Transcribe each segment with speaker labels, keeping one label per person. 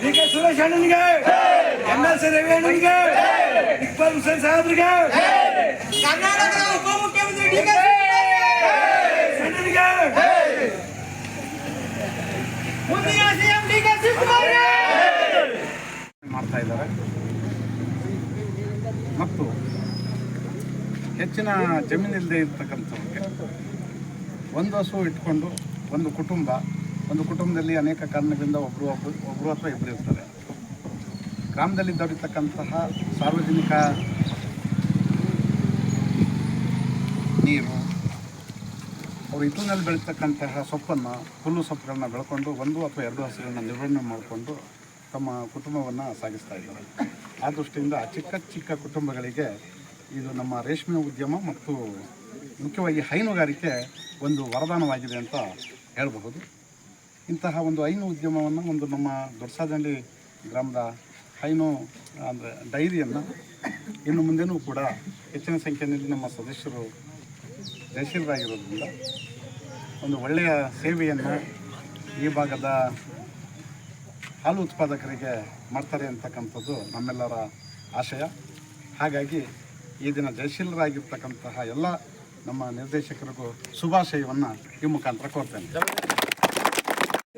Speaker 1: D K Suresh ಅಣ್ಣನಿಗೆ M L C Ravi ಅಣ್ಣನಿಗೆ ಇಕ್ಬಾಲ್ ಹುಸೇನ್ ಸಾಹೇಬ್ರಿಗೆ
Speaker 2: ಕರ್ನಾಟಕದ ಉಪಮುಖ್ಯಮಂತ್ರಿ ಡಿ ಕೆ
Speaker 1: ಅಣ್ಣನಿಗೆ
Speaker 2: ಮುಂದಿನ ಸಿಎಂ ಡಿ ಕೆ ಶಿವಕುಮಾರ್
Speaker 3: ಮಾಡ್ತಾ ಇದ್ದಾರೆ? ಮತ್ತು ಹೆಚ್ಚಿನ ಜಮೀನಿಲ್ಲದೆ ಇರ್ತಕ್ಕಂಥವ್ರಿಗೆ ಒಂದು ಹಸು ಇಟ್ಕೊಂಡು ಒಂದು ಕುಟುಂಬ ಒಂದು ಕುಟುಂಬದಲ್ಲಿ ಅನೇಕ ಕಾರಣಗಳಿಂದ ಒಬ್ಬರು ಒಬ್ಬರು ಒಬ್ಬರು ಅಥವಾ ಇಬ್ಬರು ಇರ್ತಾರೆ. ಗ್ರಾಮದಲ್ಲಿ ದೊರೆತಕ್ಕಂತಹ ಸಾರ್ವಜನಿಕ ನೀರು, ಅವರು ಹಿತ್ತಲಿನಲ್ಲಿ ಬೆಳೀತಕ್ಕಂತಹ ಸೊಪ್ಪನ್ನು, ಹುಲ್ಲು ಸೊಪ್ಪುಗಳನ್ನ ಬೆಳ್ಕೊಂಡು ಒಂದು ಅಥವಾ ಎರಡು ಹಸುಗಳನ್ನ ನಿರ್ವಹಣೆ ಮಾಡಿಕೊಂಡು ತಮ್ಮ ಕುಟುಂಬವನ್ನು ಸಾಗಿಸ್ತಾ ಇದ್ದಾರೆ. ಆ ದೃಷ್ಟಿಯಿಂದ ಚಿಕ್ಕ ಚಿಕ್ಕ ಕುಟುಂಬಗಳಿಗೆ ಇದು ನಮ್ಮ ರೇಷ್ಮೆ ಉದ್ಯಮ ಮತ್ತು ಮುಖ್ಯವಾಗಿ ಹೈನುಗಾರಿಕೆ ಒಂದು ವರದಾನವಾಗಿದೆ ಅಂತ ಹೇಳಬಹುದು. ಇಂತಹ ಒಂದು ಹೈನು ಉದ್ಯಮವನ್ನು ಒಂದು ನಮ್ಮ ದೊಡ್ಡಸಾದಲ್ಲಿ ಗ್ರಾಮದ ಹೈನು, ಅಂದರೆ ಡೈರಿಯನ್ನು ಇನ್ನು ಮುಂದೆನೂ ಕೂಡ ಹೆಚ್ಚಿನ ಸಂಖ್ಯೆಯಲ್ಲಿ ನಮ್ಮ ಸದಸ್ಯರು ಜಯಶೀಲರಾಗಿರೋದ್ರಿಂದ ಒಂದು ಒಳ್ಳೆಯ ಸೇವೆಯನ್ನು ಈ ಭಾಗದ ಹಾಲು ಉತ್ಪಾದಕರಿಗೆ ಮಾಡ್ತಾರೆ ಅಂತಕ್ಕಂಥದ್ದು ನಮ್ಮೆಲ್ಲರ ಆಶಯ. ಹಾಗಾಗಿ ಈ ದಿನ ಜಯಶೀಲರಾಗಿರ್ತಕ್ಕಂತಹ ಎಲ್ಲ ನಮ್ಮ ನಿರ್ದೇಶಕರಿಗೂ ಶುಭಾಶಯವನ್ನು ಈ ಮುಖಾಂತರ ಕೋರ್ತೇನೆ.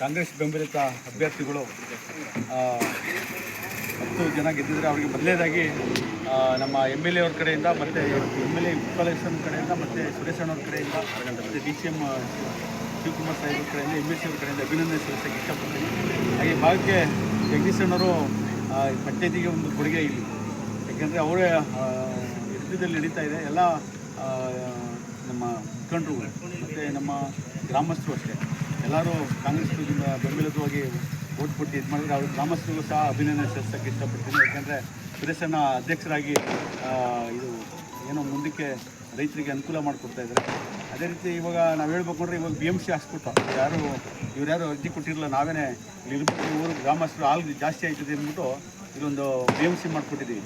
Speaker 3: ಕಾಂಗ್ರೆಸ್ ಬೆಂಬಲಿತ ಅಭ್ಯರ್ಥಿಗಳು ಹತ್ತು ಜನ ಗೆದ್ದಿದ್ರೆ ಅವರಿಗೆ ಮೊದಲನೇದಾಗಿ ಆ, ನಮ್ಮ ಎಂ ಎಲ್ ಎ ಅವ್ರ ಕಡೆಯಿಂದ ಮತ್ತು ಎಂ ಎಲ್ ಎ ವಿಫಲೇಶನ್ ಕಡೆಯಿಂದ ಮತ್ತು ಸುರೇಶ್ ಅಣ್ಣವ್ರ ಕಡೆಯಿಂದ ಮತ್ತು ಡಿ ಸಿ ಎಂ ಶಿವಕುಮಾರ್ ಸಾಹೇಬ್ರ ಕಡೆಯಿಂದ ಎಂ ಎಲ್ ಸಿ ಅವ್ರ ಕಡೆಯಿಂದ ಅಭಿನಂದನೆ ಸಲ್ಲಿಸೋಕ್ಕೆ ಇಷ್ಟಪಡ್ತೀನಿ. ಹಾಗೆ ಭಾಗಕ್ಕೆ ಜಗದೀಶ್ ಅಣ್ಣವರು ಪಂಚಾಯತಿಗೆ ಒಂದು ಕೊಡುಗೆ ಇಲ್ಲಿ. ಯಾಕೆಂದರೆ ಅವರೇ ಹಿಡಿತದಲ್ಲಿ ನಡೀತಾ ಇದೆ. ಎಲ್ಲ ನಮ್ಮ ಮುಖಂಡರು ಮತ್ತು ನಮ್ಮ ಗ್ರಾಮಸ್ಥರು ಅಷ್ಟೇ. ಎಲ್ಲರೂ ಕಾಂಗ್ರೆಸ್ ಬೆಂಬಲಿತವಾಗಿ ಓಟ್ ಕೊಟ್ಟು ಇದು ಮಾಡಿದರೆ ಅವ್ರ ಗ್ರಾಮಸ್ಥರಿಗೂ ಸಹ ಅಭಿನಂದನೆ ಸಲ್ಲಿಸೋಕ್ಕೆ ಇಷ್ಟಪಡ್ತೀನಿ. ಯಾಕೆಂದರೆ ಸುರೇಶಣ್ಣ ಅಧ್ಯಕ್ಷರಾಗಿ ಇದು ಏನೋ ಮುಂದಕ್ಕೆ ರೈತರಿಗೆ ಅನುಕೂಲ ಮಾಡಿಕೊಡ್ತಾ ಇದ್ದಾರೆ. ಅದೇ ರೀತಿ ಇವಾಗ ನಾವು ಹೇಳ್ಬೇಕು ಅಂದರೆ ಇವಾಗ ಬಿ ಎಂ ಸಿ ಹಾಸ್ಪಿಟಲ್ ಯಾರು ಇವ್ರು ಯಾರು ಅರ್ಜಿ ಕೊಟ್ಟಿರಲಿಲ್ಲ, ನಾವೇನೇ ಇಲ್ಲಿ ಊರು ಗ್ರಾಮಸ್ಥರು ಹಾಲು ಜಾಸ್ತಿ ಆಯ್ತದೆ ಅಂದ್ಬಿಟ್ಟು ಇದೊಂದು ಬಿ ಎಂ ಸಿ ಮಾಡಿಕೊಟ್ಟಿದ್ದೀವಿ.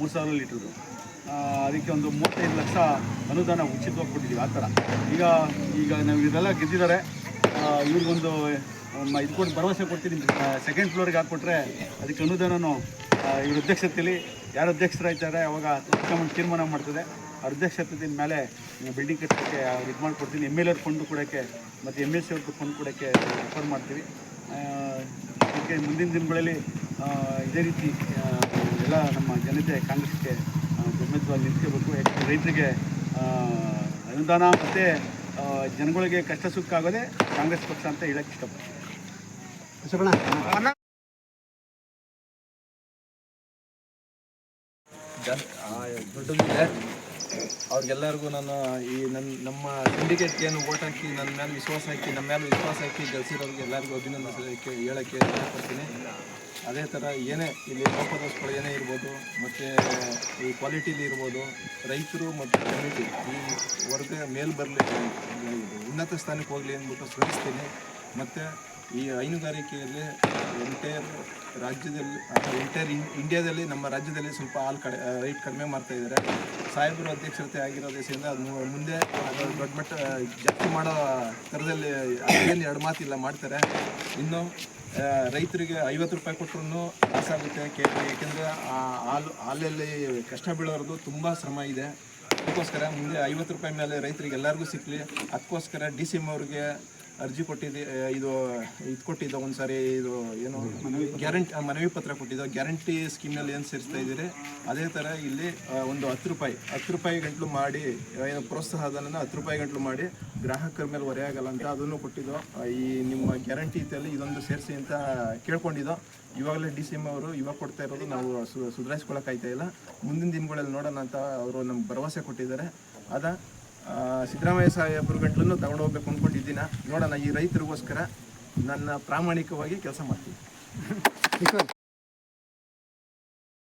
Speaker 3: ಮೂರು ಸಾವಿರ ಲೀಟ್ರದು. ಅದಕ್ಕೆ ಒಂದು ಮೂವತ್ತೈದು ಲಕ್ಷ ಅನುದಾನ ಉಚಿತವಾಗಿ ಕೊಟ್ಟಿದ್ದೀವಿ, ಆ ಥರ. ಈಗ ಈಗ ನಾವು ಇದೆಲ್ಲ ಗೆದ್ದಿದ್ದಾರೆ. ಇವ್ರಿಗೊಂದು ಇದು ಕೊಟ್ಟು ಭರವಸೆ ಕೊಡ್ತೀನಿ. ಸೆಕೆಂಡ್ ಫ್ಲೋರಿಗೆ ಹಾಕ್ಕೊಟ್ರೆ ಅದಕ್ಕೆ ಅನುದಾನನು ಇವ್ರ ಅಧ್ಯಕ್ಷತೆಯಲ್ಲಿ ಯಾರು ಅಧ್ಯಕ್ಷರಾಗ್ತಾರೆ ಅವಾಗ ಮುಖ್ಯಮಂತ್ರಿ ತೀರ್ಮಾನ ಮಾಡ್ತದೆ. ಅವ್ರ ಅಧ್ಯಕ್ಷತೆ ಮೇಲೆ ಬಿಲ್ಡಿಂಗ್ ಕಟ್ಟೋಕ್ಕೆ ಅವ್ರು ಇದು ಮಾಡಿಕೊಡ್ತೀನಿ. ಎಂ ಎಲ್ ಎರ್ ಫಂಡ್ ಕೊಡೋಕ್ಕೆ ಮತ್ತು ಎಂ ಎಲ್ ಸಿ ಅವ್ರದ್ದು ಫಂಡ್ ಕೊಡೋಕ್ಕೆ ರೆಫರ್ ಮಾಡ್ತೀವಿ. ಅದಕ್ಕೆ ಮುಂದಿನ ದಿನಗಳಲ್ಲಿ ಇದೇ ರೀತಿ ಎಲ್ಲ ನಮ್ಮ ಜನತೆ ಕಾಂಗ್ರೆಸ್ಗೆ ಬೆಂಬಲಿತವಾಗಿ ನಿಂತ್ಕೋಬೇಕು. ಯಾಕಂದರೆ ರೈತರಿಗೆ ಅನುದಾನ ಮತ್ತು ಜನಗಳಿಗೆ ಕಷ್ಟ ಸುಖ ಆಗೋದೇ ಕಾಂಗ್ರೆಸ್ ಪಕ್ಷ ಅಂತ ಹೇಳಕ್ಕೆ ಇಷ್ಟಪಡ್ತೀನಿ.
Speaker 4: ದೊಡ್ಡದಿದೆ ಅವ್ರಿಗೆಲ್ಲರಿಗೂ ನಾನು ಈ ನನ್ನ ನಮ್ಮ ಸಿಂಡಿಕೇಟ್ಗೆ ಏನು ಓಟ್ ಹಾಕಿ ನನ್ನ ಮೇಲೆ ವಿಶ್ವಾಸ ಹಾಕಿ ನಮ್ಮ ಮೇಲೆ ವಿಶ್ವಾಸ ಹಾಕಿ ಗೆಲ್ಸಿರೋರಿಗೆ ಎಲ್ಲರಿಗೂ ಅಭಿನಂದಿಸೋದಕ್ಕೆ ಹೇಳೋಕ್ಕೆ ಇಷ್ಟಪಡ್ತೀನಿ. ಅದೇ ಥರ ಏನೇ ಇಲ್ಲಿ ಲೋಪದೋಷಗಳು ಏನೇ ಇರ್ಬೋದು, ಮತ್ತು ಈ ಕ್ವಾಲಿಟಿಲಿ ಇರ್ಬೋದು, ರೈತರು ಮತ್ತು ಕಮ್ಯುನಿಟಿ ಈ ವರ್ಗ ಮೇಲೆ ಬರಲಿ ಉನ್ನತ ಸ್ಥಾನಕ್ಕೆ ಹೋಗಲಿ ಅಂದ್ಬಿಟ್ಟು ಶ್ರಮಿಸ್ತೀನಿ ಮತ್ತು ಈ ಹೈನುಗಾರಿಕೆಯಲ್ಲಿ ಎಂಟೈರ್ ರಾಜ್ಯದಲ್ಲಿ ಎಂಟೈರ್ ಇಂಡಿಯಾದಲ್ಲಿ, ನಮ್ಮ ರಾಜ್ಯದಲ್ಲಿ ಸ್ವಲ್ಪ ಹಾಲು ಕಡೆ ರೈಟ್ ಕಡಿಮೆ ಮಾಡ್ತಾ ಇದ್ದಾರೆ. ಸಾಹೇಬರು ಅಧ್ಯಕ್ಷತೆ ಆಗಿರೋ ದೇಶದಿಂದ ಅದು ಮುಂದೆ ದೊಡ್ಡ ಮಟ್ಟ ಜಾಸ್ತಿ ಮಾಡೋ ಥರದಲ್ಲಿ ಅದೇನು ಎರಡು ಮಾತಿಲ್ಲ, ಮಾಡ್ತಾರೆ. ಇನ್ನು ರೈತರಿಗೆ ಐವತ್ತು ರೂಪಾಯಿ ಕೊಟ್ಟರು ಆಗುತ್ತೆ. ಕೆ, ಏಕೆಂದರೆ ಹಾಲು, ಹಾಲಲ್ಲಿ ಕಷ್ಟ ಬೀಳೋರ್ದು ತುಂಬ ಶ್ರಮ ಇದೆ. ಅದಕ್ಕೋಸ್ಕರ ಮುಂದೆ ಐವತ್ತು ರೂಪಾಯಿ ಮೇಲೆ ರೈತರಿಗೆ ಎಲ್ಲರಿಗೂ ಸಿಕ್ಕಲಿ ಅದಕ್ಕೋಸ್ಕರ ಡಿ ಸಿ ಎಂ ಅವ್ರಿಗೆ ಅರ್ಜಿ ಕೊಟ್ಟಿದ್ದೆ ಇದು ಇದು ಕೊಟ್ಟಿದ್ದ ಒಂದು ಸಾರಿ ಇದು ಏನು, ಗ್ಯಾರಂಟಿ ಮನವಿ ಪತ್ರ ಕೊಟ್ಟಿದ್ದ, ಗ್ಯಾರಂಟಿ ಸ್ಕೀಮ್ನಲ್ಲಿ ಏನು ಸೇರಿಸ್ತಾ ಇದ್ದೀರಿ, ಅದೇ ಥರ ಇಲ್ಲಿ ಒಂದು ಹತ್ತು ರೂಪಾಯಿ ಹತ್ತು ರೂಪಾಯಿ ಗಂಟಲು ಮಾಡಿ ಏನು ಪ್ರೋತ್ಸಾಹ ಹತ್ತು ರೂಪಾಯಿ ಗಂಟಲು ಮಾಡಿ ಗ್ರಾಹಕರ ಮೇಲೆ ಹೊರೆ ಆಗಲ್ಲ ಅಂತ ಅದನ್ನು ಕೊಟ್ಟಿದ್ದೋ. ಈ ನಿಮ್ಮ ಗ್ಯಾರಂಟಿ ಇತ್ತಲ್ಲಿ ಇದೊಂದು ಸೇರಿಸಿ ಅಂತ ಕೇಳ್ಕೊಂಡಿದ್ದೋ. ಇವಾಗಲೇ ಡಿ ಸಿ ಎಂ ಅವರು ಇವಾಗ ಕೊಡ್ತಾ ಇರೋದು ನಾವು ಸುಧಾರಿಸ್ಕೊಳಕ್ಕಾಯ್ತಾ ಇಲ್ಲ. ಮುಂದಿನ ದಿನಗಳಲ್ಲಿ ನೋಡೋಣ ಅಂತ ಅವರು ನಮ್ಗೆ ಭರವಸೆ ಕೊಟ್ಟಿದ್ದಾರೆ. ಅದ ಸಿದ್ದರಾಮಯ್ಯ ಸಾಹೇಬ್ರ ಗಂಟ್ಲನ್ನು ತಗೊಂಡು ಹೋಗ್ಬೇಕು ಅಂದ್ಕೊಂಡಿದ್ದೀನ ನೋಡೋಣ ಈ ರೈತರಿಗೋಸ್ಕರ ನನ್ನ ಪ್ರಾಮಾಣಿಕವಾಗಿ ಕೆಲಸ ಮಾಡ್ತೀನಿ.